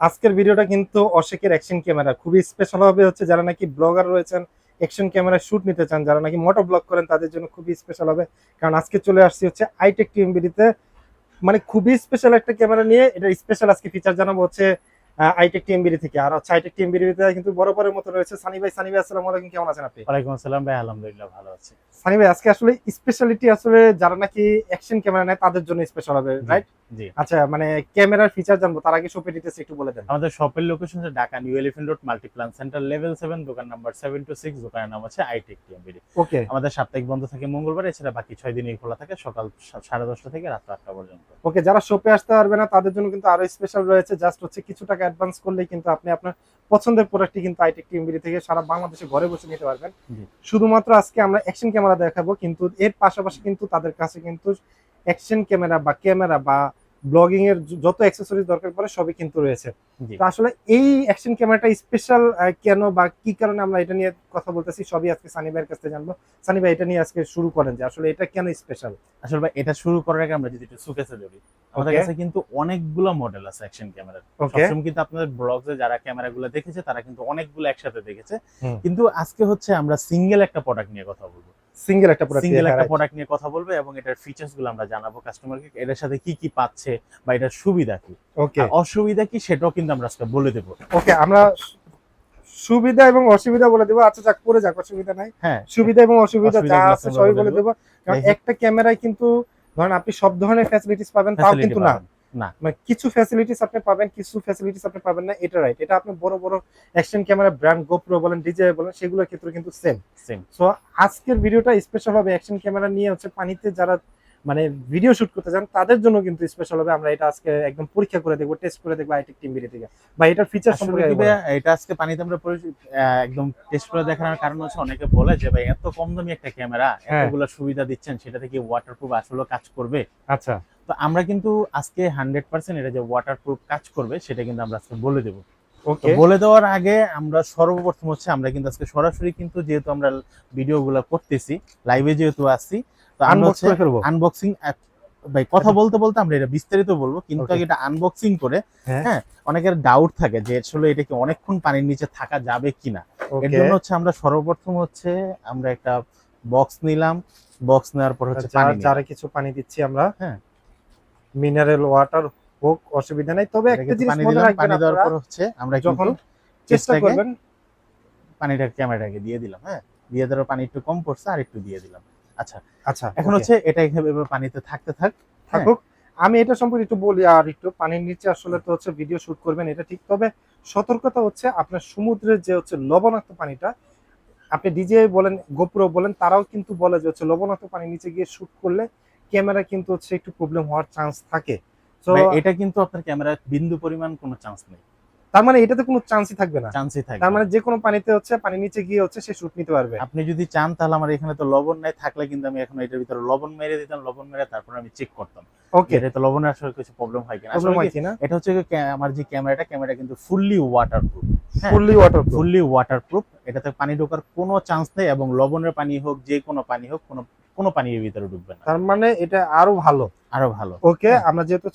আজকের ভিডিওটা কিন্তু অশেকের অ্যাকশন ক্যামেরা খুবই স্পেশাল হবে হচ্ছে যারা নাকি ব্লগার রয়েছেন অ্যাকশন ক্যামেরা শ্যুট নিতে চান, যারা নাকি মোটো ব্লগ করেন, তাদের জন্য খুবই স্পেশাল হবে। কারণ আজকে চলে আসছি হচ্ছে আইটেক টিএমবিডিতে মানে খুবই স্পেশাল একটা ক্যামেরা নিয়ে এটা স্পেশাল আজকে ফিচার জানাব হচ্ছে আইটেক টিএমবিডি থেকে। আর হচ্ছে আইটেক টিএমবিডিতে কিন্তু বড় বড়ের মতো রয়েছে। সানি ভাই সানি ভাই আসসালামু আলাইকুম। কেমন আছেন আপনি? ওয়ালাইকুম আসসালাম ভাই, আলহামদুলিল্লাহ ভালো আছি। সানি ভাই আজকে আসলে স্পেশালিটি আসলে যারা নাকি অ্যাকশন ক্যামেরা নেয় তাদের জন্য স্পেশাল হবে রাইট জি। আচ্ছা মানে ক্যামেরার ফিচার জানব তার আগে শপে ডিটেলস একটু বলে দেন। আমাদের শপের লোকেশন হচ্ছে Dhaka New Road Multiplan Center level seven দোকান নাম্বার সেভেন টু সিক্স দোকানের নাম হচ্ছে আইটেক টিএমবিডি ওকে আমাদের সাপ্তাহিক বন্ধ থাকে মঙ্গলবার এছাড়া বাকি ছয় দিনই খোলা থাকে সকাল সা- সাড়ে দশটা থেকে রাত আটটা পর্যন্ত। ওকে যারা শপে আসতে পারবে না তাদের জন্য কিন্তু আরও স্পেশাল রয়েছে জাস্ট হচ্ছে কিছু টাকা অ্যাডভান্স করলেই কিন্তু আপনি আপনার পছন্দের প্রোডাক্টটি কিন্তু আইটেক টিমবিডি থেকে সারা বাংলাদেশে ঘরে বসে নিতে পারবেন। শুধুমাত্র আজকে আমরা অ্যাকশন ক্যামেরা দেখাবো কিন্তু এর পাশাপাশি কিন্তু তাদের কাছে কিন্তু অ্যাকশন ক্যামেরা বা ক্যামেরা বা ব্লগিং এর যত অ্যাক্সেসরিজ দরকার পড়ে সবই কিন্তু রয়েছে। তো আসলে এই অ্যাকশন ক্যামেরাটা স্পেশাল কেন বা কি কারণে আমরা এটা নিয়ে কথা বলতেছি সবই আজকে সানি ভাইয়ের কাছ থেকে জানব। সানি ভাই এটা নিয়ে আজকে শুরু করেন যে আসলে এটা কেন স্পেশাল আসলে ভাই এটা শুরু করার আগে আমরা যদি একটু সুকেসে ধরি আমাদের কাছে কিন্তু অনেকগুলো মডেল আছে অ্যাকশন ক্যামেরার সবসময় কিন্তু আপনাদের ব্লগে যারা ক্যামেরাগুলো দেখেছে তারা কিন্তু অনেকগুলো একসাথে দেখেছে। কিন্তু আজকে হচ্ছে আমরা সিঙ্গেল একটা প্রোডাক্ট নিয়ে কথা বলব। সিঙ্গেল একটা প্রোডাক্ট সিঙ্গেল একটা প্রোডাক্ট নিয়ে কথা বলব এবং এটার ফিচার্সগুলো আমরা জানাব কাস্টমারকে এটার সাথে কি কি পাচ্ছে বা এটার সুবিধা কি? ওকে অসুবিধা কি সেটাও কিন্তু আমরা আজকে বলে দেবো। ওকে আমরা সুবিধা এবং অসুবিধা বলে দেবো। আচ্ছা যাক পরে যাক অসুবিধা নাই। হ্যাঁ। সুবিধা এবং অসুবিধা যা আছে সবই বলে দেবো। কারণ একটা ক্যামেরায় কিন্তু ধরেন আপনি সব ধরনের ফ্যাসিলিটিস পাবেন তাও কিন্তু না। না। মানে কিছু ফ্যাসিলিটিস আপনি পাবেন কিছু ফ্যাসিলিটিস আপনি পাবেন না এটা রাইট এটা আপনি বড় বড় অ্যাকশন ক্যামেরা ব্র্যান্ড গোপ্রো বলেন ডিজে বলেন সেগুলোর ক্ষেত্রে কিন্তু সেম সেম সো আজকের ভিডিওটা স্পেশাল হবে অ্যাকশন ক্যামেরা নিয়ে হচ্ছে পানিতে যারা মানে ভিডিও শুট করতে চান তাদের জন্য কিন্তু স্পেশাল হবে। আমরা এটা আজকে একদম পরীক্ষা করে দেখব টেস্ট করে দেখব আইটেক টিম ভিডিও থেকে। বা এটার ফিচার সম্পর্কে। এটা আজকে পানিতে আমরা একদম টেস্ট করে দেখানোর কারণ হচ্ছে অনেকে বলে যে ভাই এত কম দামি একটা ক্যামেরা। এতগুলো সুবিধা দিচ্ছেন সেটা থেকে ওয়াটারপ্রুফ আসলে কাজ করবে। আচ্ছা। তো আমরা কিন্তু আজকে হান্ড্রেড পার্সেন্ট এটা যে ওয়াটারপ্রুফ কাজ করবে সেটা কিন্তু আমরা আজকে বলে দেবো। বলে দেওয়ার আগে আমরা সর্বপ্রথম হচ্ছে আমরা কিন্তু আজকে সরাসরি কিন্তু যেহেতু আমরা ভিডিও গুলা করতেছি লাইভে যেহেতু আসছি তো আমরা হচ্ছে আনবক্সিং ভাই কথা বলতে বলতে আমরা এটা বিস্তারিত বলব কিন্তু আগে এটা আনবক্সিং করে হ্যাঁ। হ্যাঁ অনেকের ডাউট থাকে যে আসলে এটা কি অনেকক্ষণ পানির নিচে থাকা যাবে কিনা। এর জন্য হচ্ছে আমরা সর্বপ্রথম হচ্ছে আমরা একটা বক্স নিলাম বক্স নেওয়ার পর হচ্ছে পানি নিলাম। কিছু পানি দিচ্ছি আমরা। হ্যাঁ। মিনারেল ওয়াটার হোক অসুবিধা নাই। তবে একটা জিনিস মনে রাখবেন আপনারা, হচ্ছে আমরা যখন চেষ্টা করবেন পানিটা ক্যামেরাটাকে দিয়ে দিলাম হ্যাঁ? দিয়ে দেওয়ার পানি একটু কম পড়ছে আর একটু দিয়ে দিলাম। আচ্ছা। আচ্ছা এখন হচ্ছে এটা এভাবে পানিতে থাকতে থাক হ্যাঁ। থাকুক। আমি এটা সম্পর্কে একটু বলি আর একটু পানির নিচে আসলে তো হচ্ছে ভিডিও শুট করবেন এটা ঠিক। তবে সতর্কতা হচ্ছে আপনার সমুদ্রের যে হচ্ছে লবণাক্ত পানিটা আপনি ডিজে বলেন গোপ্রো বলেন তারাও কিন্তু বলে যে হচ্ছে লবণাক্ত পানির নিচে গিয়ে শুট করলে ক্যামেরা কিন্তু হচ্ছে একটু প্রবলেম হওয়ার চান্স থাকে। তো এটা কিন্তু আপনার ক্যামেরা বিন্দু পরিমাণ কোনো চান্স নেই। তার মানে এটাতে কোনো চান্সই থাকবে না। চান্সই থাকবে তার মানে যে কোনো পানিতে হচ্ছে পানি নিচে গিয়ে হচ্ছে সে শুট নিতে পারবে। আপনি যদি চান তাহলে আমার এখানে তো লবণ নাই থাকলে কিন্তু আমি এখন এটার ভিতরে লবণ মেরে দিতাম লবণ মেরে তারপর আমি চেক করতাম। ওকে এটা তো লবণের আসলে কিছু প্রবলেম হয় কিনা। প্রবলেম হয় কিনা? এটা হচ্ছে আমার যে ক্যামেরাটা ক্যামেরা কিন্তু fully waterproof. Fully water fully waterproof এটাতে পানি ঢোকার কোনো চান্স নেই এবং লবণের পানি হোক যে কোনো পানি হোক কোনো কোনো পানির ভিতরে ঢুকবে না। তার মানে এটা আরও ভালো। আরও ভালো। ওকে হ্যাঁ। আমরা যেহেতু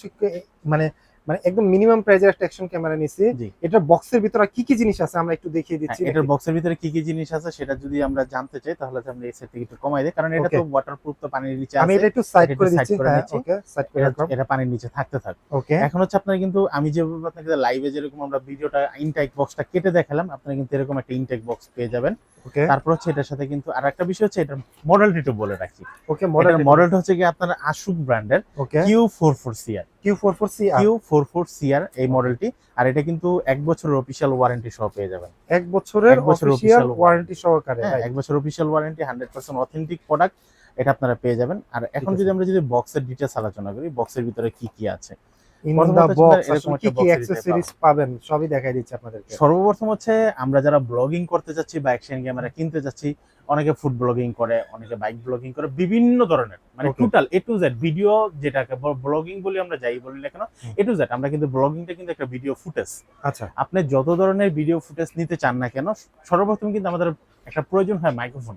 মানে মানে একদম মিনিমাম প্রাইজের একটা অ্যাকশন ক্যামেরা নিছি এটা বক্সের ভিতরে কি কি জিনিস আছে আমরা একটু দেখিয়ে দিচ্ছি হ্যাঁ, এটার বক্সের ভিতরে কি কি জিনিস আছে সেটা যদি আমরা জানতে চাই তাহলে আমরা এই সেট একটু কমাই দিই। কারণ এটা তো ওয়াটারপ্রুফ তো পানির নিচে আছে। আমি এটা একটু সাইড করে দিচ্ছি। হ্যাঁ ওকে সাইড করে এটা- রাখলাম। এটা পানির নিচে থাকতে থাক। ওকে এখন হচ্ছে আপনার কিন্তু আমি যেভাবে আপনাকে লাইভে যেরকম আমরা ভিডিওটা ইনটেক বক্সটা কেটে দেখালাম আপনারা কিন্তু এরকম একটা ইনটেক বক্স পেয়ে যাবেন। ওকে তারপর হচ্ছে এটার সাথে কিন্তু আর একটা বিষয় হচ্ছে এটার মডেলটি একটু বলে রাখি। ওকে মডেল মডেলটা হচ্ছে কি আপনার আশুক ব্র্যান্ডের Q four four CR Q four four C Q four four CR এই মডেলটি আর এটা কিন্তু এক বছরের অফিসিয়াল ওয়ারেন্টি সহ পেয়ে যাবেন। এক বছরের এক বছরের অফিসিয়াল ওয়ারেন্টি সহকারে হ্যাঁ এক বছর official warranty hundred percent authentic product এটা আপনারা পেয়ে যাবেন। আর এখন যদি আমরা যদি বক্সের ডিটেলস আলোচনা করি বক্সের ভিতরে কি কি আছে? ইন দা বক্স কি কি box পাবেন? সবই দেখাই দিচ্ছি আপনাদেরকে। সর্বপ্রথম হচ্ছে আমরা যারা ব্লগিং করতে যাচ্ছি বা অ্যাকশন ক্যামেরা কিনতে যাচ্ছি অনেকে ফুড ব্লগিং করে অনেকে বাইক ব্লগিং করে বিভিন্ন ধরনের মানে total A to Z video যেটাকে ব্লগিং বলি আমরা যাই বলি না কেন এ টু জেড আমরা কিন্তু ব্লগিংটা কিন্তু একটা ভিডিও ফুটেজ আচ্ছা। আপনি যত ধরনের ভিডিও ফুটেজ নিতে চান না কেন সর্বপ্রথম কিন্তু আমাদের একটা প্রয়োজন হয় মাইক্রোফোন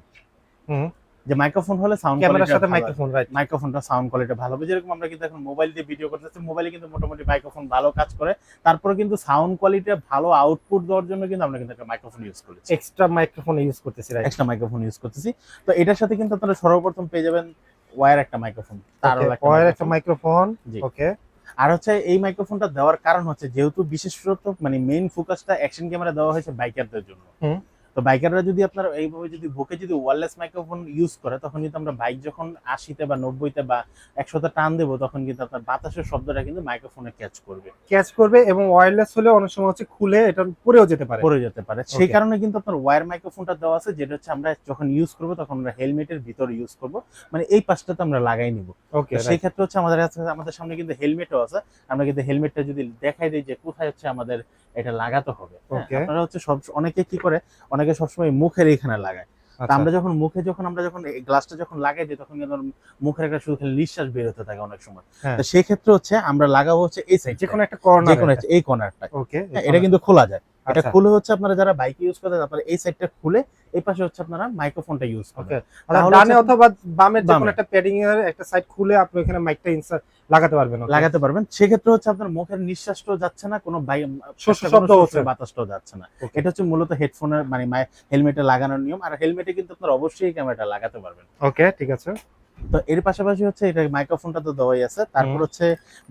হুম। যে মাইক্রোফোন হলে সাউন্ড ক্যামেরার সাথে মাইক্রোফোন রাইট মাইক্রোফোনটা সাউন্ড কোয়ালিটি ভালো। হবে যেরকম আমরা কিন্তু এখন মোবাইল দিয়ে ভিডিও করতেছি মোবাইলে কিন্তু মোটামুটি মাইক্রোফোন ভালো কাজ করে। তারপরে কিন্তু সাউন্ড কোয়ালিটি ভালো আউটপুট দেওয়ার জন্য কিন্তু আমরা কিন্তু একটা মাইক্রোফোন ইউজ করেছি। এক্সট্রা মাইক্রোফোন ইউজ করতেছি রাইট এক্সট্রা মাইক্রোফোন ইউজ করতেছি। তো এটার সাথে কিন্তু আপনারা সর্বপ্রথম পেয়ে যাবেন ওয়্যার একটা মাইক্রোফোন তারও একটা ওয়ার একটা মাইক্রোফোন জি। ওকে আর হচ্ছে এই মাইক্রোফোনটা দেওয়ার কারণ হচ্ছে যেহেতু বিশেষত মানে মেইন ফোকাসটা অ্যাকশন ক্যামেরা দেওয়া হয়েছে বাইকারদের জন্য। তো বাইকাররা যদি আপনার এইভাবে যদি বুকে যদি ওয়্যারলেস মাইক্রোফোন ইউজ করে তখন কিন্তু আমরা বাইক যখন আশিতে বা নব্বইতে বা একশোতে টান দেবো তখন কিন্তু আপনার বাতাসের শব্দটা কিন্তু মাইক্রোফোনে ক্যাচ করবে। ক্যাচ করবে এবং ওয়্যারলেস হলে অনেক সময় হচ্ছে খুলে এটা পড়েও যেতে পারে। পড়ে যেতে পারে। সেই কারণে কিন্তু আপনার ওয়্যার মাইক্রোফোনটা দেওয়া আছে যেটা হচ্ছে আমরা যখন ইউজ করব তখন আমরা হেলমেটের ভিতরে ইউজ করব। মানে এই পাশটাতে আমরা লাগাই নিব। ওকে সেই ক্ষেত্রে হচ্ছে আমাদের আমাদের সামনে কিন্তু হেলমেটও আছে। আমরা কিন্তু হেলমেটটা যদি দেখাই দিই যে কোথায় হচ্ছে আমাদের এটা লাগাতে হবে। হ্যাঁ, আপনারা হচ্ছে সব অনেকে কি করে অনেকে সবসময় মুখের এখানে লাগায়। আচ্ছা। তা আমরা যখন মুখে যখন আমরা যখন গ্লাসটা যখন লাগাই দিই তখন কিন্তু মুখের একটা শুধু খালি নিঃশ্বাস বের হতে থাকে অনেক সময়। হ্যাঁ। তো সেই ক্ষেত্রে হচ্ছে আমরা লাগাবো হচ্ছে এই সাইড যে কোনো একটা কর্নার এই কর্নারটা ওকে এটা কিন্তু খোলা যায়। এটা আচ্ছা। খুলে হচ্ছে আপনারা যারা বাইক ইউজ করেন আপনারা এই সাইডটা খুলে এই পাশে হচ্ছে আপনারা মাইক্রোফোনটা ইউজ তাহলে ডানে অথবা বামের যে কোনো একটা প্যাডিং এর একটা সাইড খুলে আপনি এখানে মাইকটা ইনসার্ট লাগাতে পারবেন? লাগাতে পারবেন। সেক্ষেত্রে হচ্ছে আপনার মুখের নিঃশ্বাসটাও যাচ্ছে না কোনো শব্দ হচ্ছে। বাতাসটাও যাচ্ছে না। এটা হচ্ছে মূলত হেডফোনের মানে হেলমেটে লাগানোর নিয়ম। আর হেলমেটে কিন্তু আপনার অবশ্যই ক্যামেরাটা লাগাতে পারবেন। ওকে ঠিক আছে। তো এর পাশাপাশি হচ্ছে এটা মাইক্রোফোনটা তো দেওয়াই আছে। তারপর হচ্ছে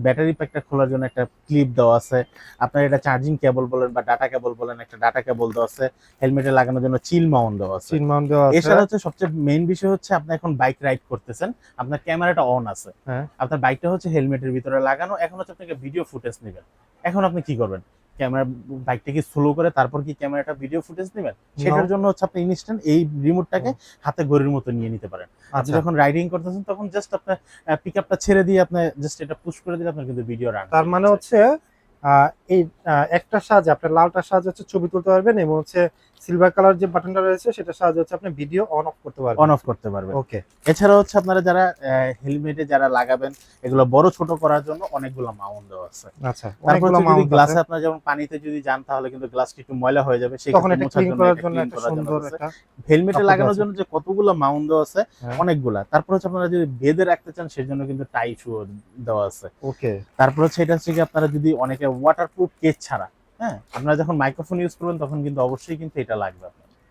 ব্যাটারি প্যাকটা খোলার জন্য একটা ক্লিপ দেওয়া আছে। আপনার এটা চার্জিং কেবল বলেন বা ডাটা কেবল বলেন একটা ডাটা কেবল দেওয়া আছে। হেলমেটে লাগানোর জন্য চিল মাউন্ট দেওয়া আছে। চিন মাউন্ট দেওয়া আছে। এছাড়া হচ্ছে সবচেয়ে মেইন বিষয় হচ্ছে আপনি এখন বাইক রাইড করতেছেন আপনার ক্যামেরাটা অন আছে। হ্যাঁ। আপনার বাইকটা হচ্ছে হেলমেটের ভিতরে লাগানো এখন হচ্ছে আপনাকে ভিডিও ফুটেজ নেবেন। এখন আপনি কি করবেন? ক্যামেরা বাইকটাকে স্লো করে তারপর কি ক্যামেরাটা ভিডিও ফুটেজ নেবেন সেটার জন্য হচ্ছে আপনি ইনস্ট্যান্ট এই রিমোটটাকে হাতে ঘড়ির মতো নিয়ে নিতে পারেন। আপনি আচ্ছা। যখন রাইডিং করতেছেন তখন জাস্ট আপনার পিক আপটা ছেড়ে দিয়ে আপনি জাস্ট এটা পুশ করে দিলে আপনার কিন্তু ভিডিও রান তার মানে হচ্ছে এই আহ, একটা সাহায্যে আপনার লালটার সাহায্যে হচ্ছে ছবি তুলতে পারবেন এবং হচ্ছে সিলভার কালার যে বাটনটা রয়েছে সেটা সাহায্যে হচ্ছে আপনি ভিডিও অন অফ করতে পারবেন। অন অফ করতে পারবেন। ওকে এছাড়া হচ্ছে আপনারা যারা হেলমেটে যারা লাগাবেন এগুলো বড় ছোট করার জন্য অনেকগুলো মাউন্ট দেওয়া আছে। আচ্ছা তারপর অনেকগুলো যদি মাউন্ট গ্লাসে আপনার যেমন পানিতে যদি যান তাহলে কিন্তু গ্লাসটা একটু ময়লা হয়ে যাবে সেই তখন এটা ক্লিন করার জন্য একটা সুন্দর একটা হেলমেটে লাগানোর জন্য যে কতগুলো মাউন্ট দেওয়া আছে হ্যাঁ। অনেকগুলা। তারপর হচ্ছে আপনারা যদি বেঁধে রাখতে চান সেজন্য কিন্তু টাই শু দেওয়া আছে। ওকে। তারপর হচ্ছে এটা হচ্ছে কি আপনারা যদি অনেকে ওয়াটারপ্রুফ কেস ছাড়া হ্যাঁ আপনারা যখন মাইক্রোফোন ইউজ করবেন তখন কিন্তু অবশ্যই কিন্তু এটা লাগবে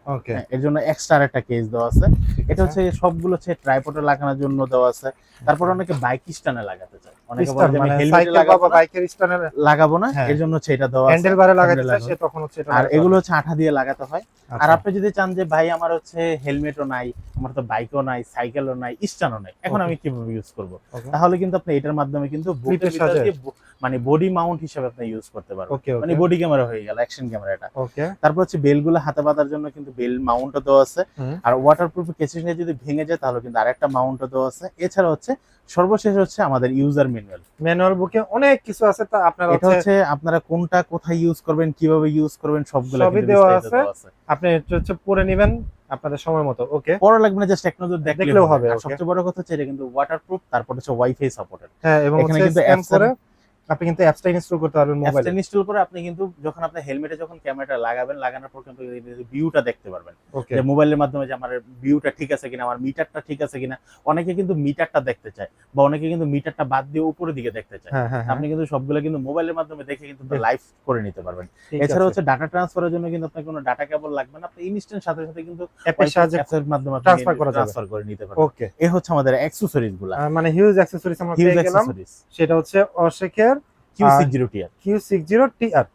ওকে হ্যাঁ, এর জন্য এক্সট্রা একটা কেস দেওয়া আছে। এটা হচ্ছে সবগুলো হচ্ছে ট্রাইপডে লাগানোর জন্য দেওয়া আছে। তারপর অনেকে বাইক স্ট্যান্ডে লাগাতে চায়। অনেকে বলে আমি মানে লাগাবো না, বাইকের স্ট্যান্ডের লাগাবো না। হ্যাঁ। এর জন্য হচ্ছে এটা দেওয়া আছে। হ্যান্ডেল বারে লাগাতে চায় সে তখন হচ্ছে এটা আর এগুলো হচ্ছে আঠা দিয়ে লাগাতে হয়। আর আচ্ছা, আপনি যদি চান যে ভাই আমার হচ্ছে হেলমেটও নাই আমার তো বাইকও নাই সাইকেলও নাই স্ট্যান্ডও নাই। এখন আমি কীভাবে ইউজ করব? তাহলে কিন্তু আপনি এটার মাধ্যমে কিন্তু মানে বডি মাউন্ট হিসেবে আপনি ইউজ করতে পারবেন। মানে বডি ক্যামেরা হয়ে গেল অ্যাকশন ক্যামেরাটা তারপর হচ্ছে বেলগুলো হাতে বাঁধার জন্য কিন্তু বেল মাউন্টও দেওয়া আছে। আর ওয়াটারপ্রুফ কেসিংয়ে যদি ভেঙে যায় তাহলে কিন্তু আরেকটা মাউন্টও দেওয়া আছে। এছাড়া হচ্ছে সর্বশেষ হচ্ছে আমাদের ইউজার ম্যানুয়াল ম্যানুয়াল বুকে অনেক কিছু আছে তা আপনারা এটা হচ্ছে আপনারা কোনটা কোথায় ইউজ করবেন কীভাবে ইউজ করবেন সবগুলো দেওয়া আছে। আপনি হচ্ছে পরে নেবেন। আপনাদের সময় মতো ওকে পড়া লাগবে না জাস্ট এক নজর দেখলেও হবে. সবচেয়ে বড় কথা হচ্ছে এটা কিন্তু ওয়াটারপ্রুফ তারপর হচ্ছে ওয়াইফাই সাপোর্টেড হ্যাঁ এবং এখানে কিন্তু অ্যাপস করে আপনি কিন্তু অ্যাপসটা ইনস্টল করতে পারবেন মোবাইলে অ্যাপসটা ইনস্টল করে আপনি কিন্তু যখন আপনি হেলমেটে যখন ক্যামেরাটা লাগাবেন লাগানোর পর কিন্তু ভিউটা দেখতে পারবেন। যে মোবাইলের মাধ্যমে যে আমার ভিউটা ঠিক আছে কিনা আমার মিটারটা ঠিক আছে কিনা অনেকে কিন্তু মিটারটা দেখতে চায় বা অনেকে কিন্তু মিটারটা বাদ দিয়ে উপরের দিকে দেখতে চায়। হ্যাঁ হ্যাঁ হ্যাঁ, আপনি কিন্তু সবগুলো কিন্তু মোবাইলের মাধ্যমে দেখে কিন্তু। লাইভ করে নিতে পারবেন। এছাড়া হচ্ছে ডাটা ট্রান্সফারের জন্য কিন্তু আপনার কোনো ডাটা কেবল লাগবে না আপনি ইনস্ট্যান্ট সাথে সাথে কিন্তু অ্যাপের সাহায্যে অ্যাপসের মাধ্যমে transfer করা ট্রান্সফার করে নিতে পারবেন। ওকে এই হচ্ছে আমাদের অ্যাক্সেসরিজগুলা। মানে হিউজ অ্যাক্সেসরিজ আমরা পেয়ে গেলাম। সেটা হচ্ছে অশেখের Q six zero TR Q six zero T R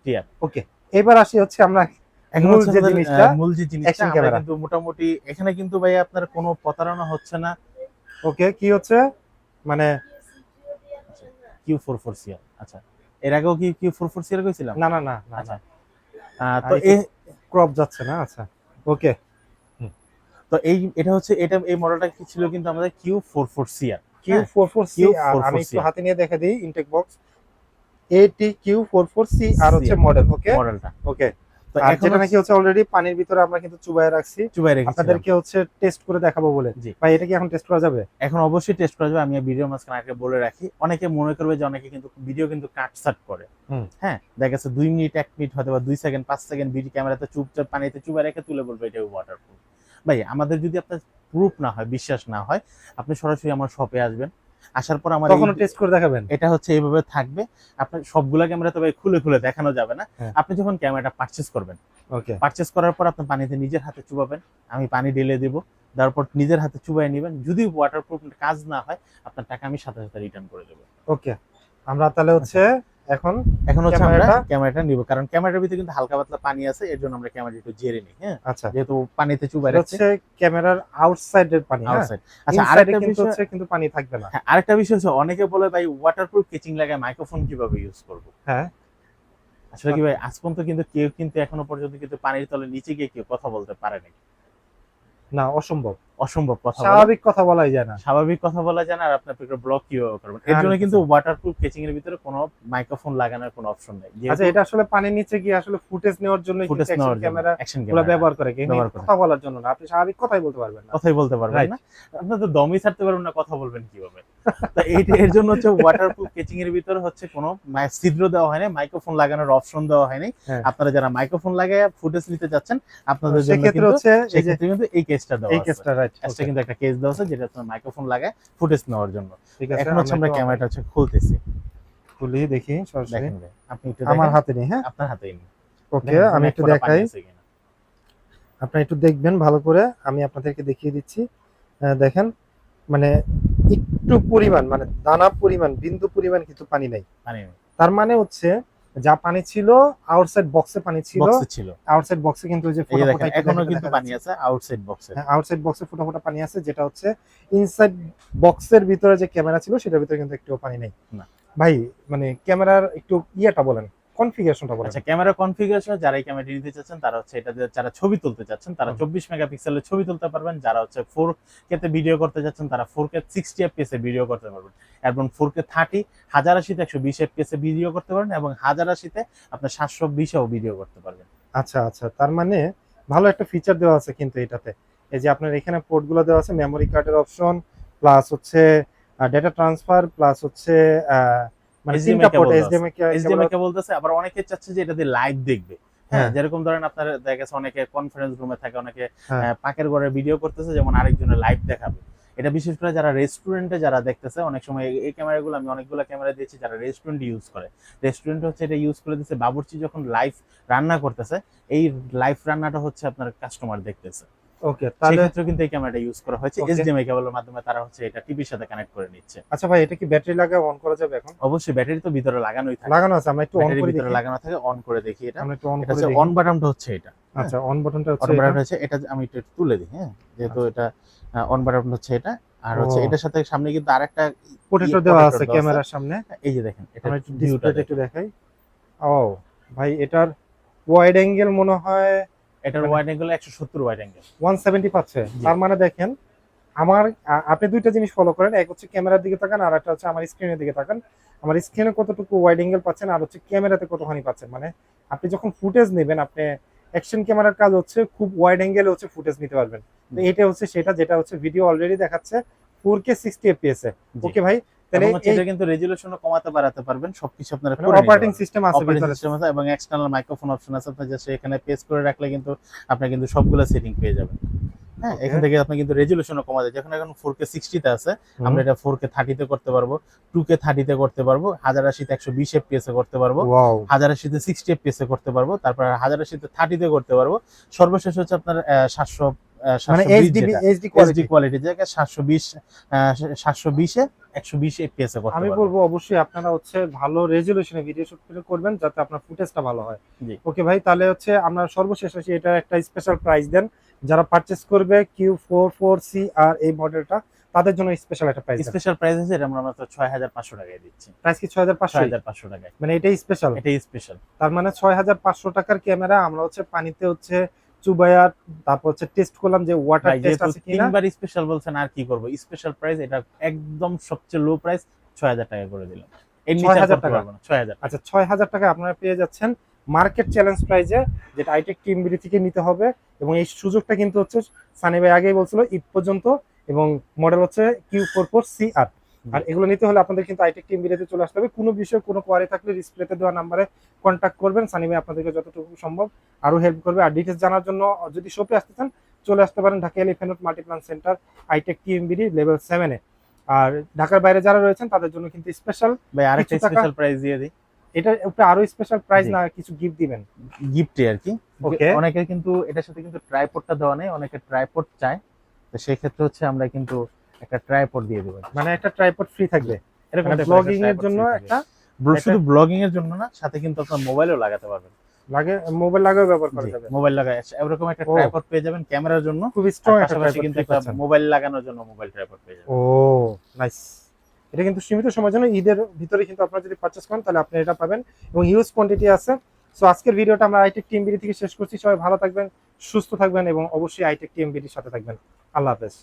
okay এবার আসি হচ্ছে আমরা মূল যে জিনিসটা, মূল যে জিনিসটা action আমরা camera। কিন্তু মোটামুটি এখানে কিন্তু ভাই আপনার কোনো প্রতারণা হচ্ছে না। ওকে কি হচ্ছে? মানে কিউ ফোর ফোর সিআর আচ্ছা এর আগেও কি কিউ ফোর ফোর সিআর কইছিলাম? না না না আচ্ছা। তো এ ক্রপ যাচ্ছে না আচ্ছা। ওকে তো এই এটা হচ্ছে এটা এই মডেলটা কি ছিল কিন্তু আমাদের Q four four CR Q four four C Q44C আমি একটু হাতে নিয়ে দেখে দিই ইনটেক বক্স এটি কিউ ফোর ফোর সি আর হচ্ছে মডেল ওকে মডেলটা ওকে আর যেটা নাকি হচ্ছে অলরেডি পানির ভিতরে আমরা কিন্তু চুবাই রাখছি। চুবাই আপনাদেরকে হচ্ছে টেস্ট করে দেখাবো বলে। ভাই এটা কি এখন টেস্ট করা যাবে? এখন অবশ্যই টেস্ট করা যাবে আমি ভিডিও মাঝখানে আগে বলে রাখি। অনেকে মনে করবে যে অনেকে কিন্তু ভিডিও কিন্তু করে। হুম। হ্যাঁ দেখা যাচ্ছে দুই মিনিট এক মিনিট হয়তো বা দুই সেকেন্ড পাঁচ সেকেন্ড ভিডিও ক্যামেরাতে চুপচাপ পানিতে চুপা রেখে তুলে বলবে এটা ওয়াটারপ্রুফ ভাই আমাদের যদি আপনার প্রুফ না হয় বিশ্বাস না হয় আপনি সরাসরি আমার শপে আসবেন। আসার পর আমার কখনো টেস্ট করে দেখাবেন? এটা হচ্ছে এইভাবে থাকবে। আপনার সবগুলা ক্যামেরা তবে খুলে খুলে দেখানো যাবে না। হ্যাঁ। আপনি যখন ক্যামেরাটা পারচেস করবেন ওকে পারচেস করার পর আপনি পানিতে নিজের হাতে চুবাবেন। আমি পানি ঢেলে দেব তারপর নিজের হাতে চুবাই নেবেন। যদি ওয়াটারপ্রুফ কাজ না হয় আপনার টাকা আমি সাথে সাথে রিটার্ন করে দেবো। ওকে আমরা তাহলে হচ্ছে এখন এখন হচ্ছে আমরা ক্যামেরাটা- নিব। কারণ ক্যামেরার ভিতরে কিন্তু হালকা পাতলা পানি আছে এর জন্য আমরা ক্যামেরাটা একটু জেরে নিই হ্যাঁ? আচ্ছা। যেহেতু পানিতে চুবাই হচ্ছে ক্যামেরার আউটসাইডের পানি হ্যাঁ? আউটসাইড আচ্ছা আরেকটা বিষয় হচ্ছে কিন্তু পানি থাকবে না। হ্যাঁ আরেকটা বিষয় হচ্ছে অনেকে বলে ভাই ওয়াটারপ্রুফ কেচিং লাগায় মাইক্রোফোন কীভাবে ইউজ করব? হ্যাঁ। আসলে কি ভাই আজ পর্যন্ত কিন্তু কেউ কিন্তু এখনও পর্যন্ত কিন্তু পানির তলে নিচে গিয়ে কেউ কথা বলতে পারে না অসম্ভব অসম্ভব কথা স্বাভাবিক কথা বলাই যায় না। স্বাভাবিক কথা বলা যায় না আর আপনি ব্লক কীভাবে করবেন? এর জন্য কিন্তু ওয়াটারপ্রুফ কেচিং এর ভিতরে কোনো মাইক্রোফোন লাগানোর কোনো অপশন নেই। আচ্ছা এটা আসলে পানির নিচে গিয়ে আসলে ফুটেজ নেওয়ার জন্য ফুটেজ নেওয়ার ক্যামেরা গুলো ব্যবহার করে। কি কথা বলার জন্য না আপনি স্বাভাবিক কথাই বলতে পারবেন না। কথাই বলতে পারবেন. না। আপনি তো দমই ছাড়তে পারবেন না কথা বলবেন কীভাবে? তো এর জন্য হচ্ছে ওয়াটারপ্রুফ কেচিং এর ভিতরে হচ্ছে কোনো ছিদ্র দেওয়া হয়নি মাইক্রোফোন লাগানোর অপশন দেওয়া হয়নি। হ্যাঁ। আপনারা যারা মাইক্রোফোন লাগায় ফুটেজ নিতে যাচ্ছেন আপনাদের জন্য সেক্ষেত্রে কিন্তু হচ্ছে সেক্ষেত্রে কিন্তু এই কেসটা দেওয়া এই কেসটা রাইট কিন্তু একটা কেস দেওয়া আছে যেটা আপনার মাইক্রোফোন লাগায় ফুটেজ নেওয়ার জন্য। ঠিক আছে এখন হচ্ছে আমরা ক্যামেরাটা হচ্ছে খুলতেছি। খুলি দেখি সরাসরি। আপনি একটু আমার হাতে নেই হ্যাঁ? আপনার হাতেই নিন। ওকে আমি একটু দেখাই। আপনারা একটু দেখবেন ভালো করে আমি আপনাদেরকে দেখিয়ে দিচ্ছি। দেখেন মানে একটু পরিমাণ মানে দানা পরিমাণ বিন্দু পরিমাণ কিন্তু পানি নাই। তার মানে হচ্ছে যা পানি ছিল আউটসাইড বক্সে পানি ছিল ছিল। আউটসাইড বক্সে কিন্তু ওই যে এখনও কিন্তু পানি আছে আউটসাইড বক্সে হ্যাঁ আউটসাইড বক্সে ফোটা ফোটা পানি আছে যেটা হচ্ছে ইনসাইড বক্সের ভিতরে যে ক্যামেরা ছিল সেটার ভিতরে কিন্তু একটু পানি নেই। না। ভাই মানে ক্যামেরার একটু ইয়েটা বলেন। কনফিগারেশনটা বলেন। আচ্ছা ক্যামেরা কনফিগারেশন যারা এই ক্যামেরাটি নিতে চাচ্ছেন তারা হচ্ছে এটা যারা ছবি তুলতে চাচ্ছেন তারা হুম। চব্বিশ মেগাপিক্সেলের ছবি তুলতে পারবেন। যারা হচ্ছে ফোর কেতে ভিডিও করতে চাচ্ছেন তারা ফোর কে সিক্সটি এফপিএস এ ভিডিও করতে পারবেন। এবং ফোর কে থার্টি হাজার আশিতে একশো বিশ এফপিএস এ ভিডিও করতে পারবেন এবং হাজার আশিতে আপনার সাতশো বিশেও ভিডিও করতে পারবেন। আচ্ছা আচ্ছা তার মানে ভালো একটা ফিচার দেওয়া আছে কিন্তু এটাতে। এই যে আপনার এখানে পোর্টগুলো দেওয়া আছে মেমোরি কার্ডের অপশন প্লাস হচ্ছে ডেটা ট্রান্সফার প্লাস হচ্ছে মানে HDMI তিনটা আছে। এইচডিএমআই এইচডিএমআই কে বলতেছে আবার অনেকে চাচ্ছে যে এটা দিয়ে লাইভ দেখবে হ্যাঁ হ্যাঁ। যেরকম ধরেন আপনার দেখা গেছে অনেকে কনফারেন্স রুমে থাকে অনেকে হ্যাঁ। পাকের ঘরে ভিডিও করতেছে যেমন আরেকজনের লাইভ দেখাবে এটা বিশেষ করে যারা রেস্টুরেন্টে যারা দেখতেছে অনেক সময় এই- এই ক্যামেরাগুলো আমি অনেকগুলো ক্যামেরা দিয়েছি যারা রেস্টুরেন্ট ইউজ করে রেস্টুরেন্ট হচ্ছে এটা ইউজ করে দিচ্ছে বাবুর্চি যখন লাইভ রান্না করতেছে এই লাইভ রান্নাটা হচ্ছে আপনার কাস্টমার দেখতেছে ওকে তাহলে সেক্ষেত্রে কিন্তু এই ক্যামেরাটা ইউজ করা হয়েছে। এইচডিএমআই কেবলের মাধ্যমে তারা হচ্ছে এটা টিভির সাথে কানেক্ট করে নিচ্ছে। আচ্ছা ভাই এটা কি ব্যাটারি লাগায় অন করা যাবে এখন? অবশ্যই ব্যাটারি তো ভিতরে লাগানোই থাকে। লাগানো আছে আমরা একটু অন করে ভিতরে লাগানো থাকে অন করে দেখি এটা। আমরা একটু অন করে দেখি। অন বাটনটা হচ্ছে এটা। আচ্ছা অন বাটনটা অন হচ্ছে বাটন এটা। হচ্ছে এটা আমি একটু তুলে দিই হ্যাঁ? যেহেতু এটা অন বাটন হচ্ছে এটা। আর হচ্ছে এটার সাথে সামনে কিন্তু আরেকটা পোটেটো ইয়ে, দেওয়া আছে ক্যামেরার সামনে। এই যে দেখেন এটা একটু ডিসপ্লেটা একটু দেখাই। ও ভাই এটার ওয়াইড অ্যাঙ্গেল মনে হয় এটার ওয়াইড অ্যাঙ্গেল 170 ওয়াইড অ্যাঙ্গেল 170 পাচ্ছে। তার মানে দেখেন আমার আপনি দুইটা জিনিস ফলো করেন এক হচ্ছে ক্যামেরার দিকে তাকান আর একটা হচ্ছে আমার স্ক্রিনের দিকে তাকান। আমার স্ক্রিনে কতটুকু ওয়াইড অ্যাঙ্গেল পাচ্ছেন আর হচ্ছে ক্যামেরাতে কতখানি পাচ্ছেন। মানে আপনি যখন ফুটেজ নেবেন আপনি অ্যাকশন ক্যামেরার কাজ হচ্ছে খুব ওয়াইড অ্যাঙ্গেলে হচ্ছে ফুটেজ নিতে পারবেন। তো এটা হচ্ছে সেটা যেটা হচ্ছে ভিডিও অলরেডি দেখাচ্ছে 4K 60 fps এ। ওকে ভাই? তাহলে এবং এটা কিন্তু রেজুলেশনও কমাতে বাড়াতে পারবেন সবকিছু আপনারা অপারেটিং সিস্টেম আছে অপারেটিং সিস্টেম আছে এবং এক্সটার্নাল মাইক্রোফোন অপশন আছে আপনি জাস্ট এখানে পেস্ট করে রাখলে কিন্তু আপনি কিন্তু সবগুলো সেটিং পেয়ে যাবেন। হ্যাঁ এখান থেকে আপনি কিন্তু রেজুলেশনও কমা যায় যখন এখন 4K 60 তে আছে আমরা এটা 4K 30 তে করতে পারব 2K 30 তে করতে পারব 1080 তে 120 fps এ করতে পারব হাজার আশিতে সিক্সটি এফপিএস এ করতে পারব তারপর হাজার আশিতে থার্টিতে করতে পারব। সর্বশেষ হচ্ছে আপনার সাতশো মানে HD HD HD quality quality যেটা। সাতশো বিশ সাতশো বিশে একশো বিশ এফপিএস এ করতে আমি বলব অবশ্যই আপনারা হচ্ছে ভালো রেজলিউশনে ভিডিও শুট করে করবেন যাতে আপনার ফুটেজটা ভালো হয়। ওকে ভাই তাহলে হচ্ছে আমরা সর্বশেষ আসি এটার একটা স্পেশাল প্রাইস দেন। যারা পারচেস করবে Q four four C R এই মডেলটা তাদের জন্য স্পেশাল একটা প্রাইস স্পেশাল প্রাইস আছে এটা আমরা মাত্র ছয় হাজার পাঁচশো টাকায় দিচ্ছি। প্রাইস কি ছয় হাজার পাঁচশো? ছয় হাজার পাঁচশো টাকায়। মানে এটাই স্পেশাল এটাই স্পেশাল তার মানে ছয় হাজার পাঁচশো টাকার ক্যামেরা আমরা হচ্ছে পানিতে হচ্ছে চুবায়া তারপর হচ্ছে টেস্ট করলাম যে ওয়াটার টেস্ট আছে কিনা। তিনবার স্পেশাল বলছেন আর কি করব? স্পেশাল প্রাইস এটা একদম সবচেয়ে লো প্রাইস ছয় হাজার টাকা করে দিলাম। এর নিচে আর 6,000 করতে টাকা? পারব না ছয় হাজার আচ্ছা ছয় হাজার টাকা আপনারা পেয়ে যাচ্ছেন মার্কেট চ্যালেঞ্জ প্রাইজে যেটা আইটেক টিমবিডি থেকে নিতে হবে। এবং এই সুযোগটা কিন্তু হচ্ছে সানি ভাই আগেই বলছিল ঈদ পর্যন্ত। এবং মডেল হচ্ছে Q four four C R আর এগুলো নিতে হলে আপনাদের কিন্তু আইটেক টিম বিডিতে চলে আসতে হবে। কোনো বিষয়ে কোনো কোয়ারি থাকলে ডিসপ্লেতে দেওয়া নাম্বারে কন্ট্যাক্ট করবেন। সানি ভাই আপনাদেরকে যতটুকু সম্ভব আরও হেল্প করবে। আর ডিটেলস জানার জন্য যদি শপে আসতে চান চলে আসতে পারেন Dhaka Elephant Multiplan Center iTech TMBD level সেভেনে আর ঢাকার বাইরে যারা রয়েছেন তাদের জন্য কিন্তু স্পেশাল ভাই আরেকটা স্পেশাল প্রাইস দিয়ে দিই। এটা একটা আরও স্পেশাল প্রাইস না কিছু গিফট দিবেন। গিফটে আর কি. অনেকের কিন্তু এটার সাথে কিন্তু ট্রাইপডটা দেওয়া নেই অনেকে ট্রাইপড চায়। তো সেই ক্ষেত্রে হচ্ছে আমরা কিন্তু একটা ট্রাইপড দিয়ে দেবো মানে একটা ট্রাইপড ফ্রি থাকবে। এরকম মানে type এর ব্লগিং এর জন্য একটা শুধু ব্লগিং এর জন্য না সাথে কিন্তু আপনার মোবাইলও লাগাতে পারবেন। লাগে মোবাইল লাগাও ব্যবহার করা যাবে। মোবাইল লাগায়। এরকম একটা। ট্রাইপড পেয়ে যাবেন ক্যামেরার জন্য। খুব স্ট্রং একটা কিন্তু একটা মোবাইল লাগানোর জন্য মোবাইল ট্রাইপড পেয়ে যাবেন। ও নাইস এটা কিন্তু সীমিত সময়ের জন্য ঈদের ভিতরে কিন্তু আপনারা যদি পারচেস করেন তাহলে আপনি এটা পাবেন। এবং হিউজ কোয়ান্টিটি আছে। সো আজকের ভিডিওটা আমরা আইটেক টিম বিডি থেকে শেষ করছি। সবাই ভালো থাকবেন সুস্থ থাকবেন এবং অবশ্যই আইটেক টিম বিডির সাথে থাকবেন। আল্লাহ হাফেজ।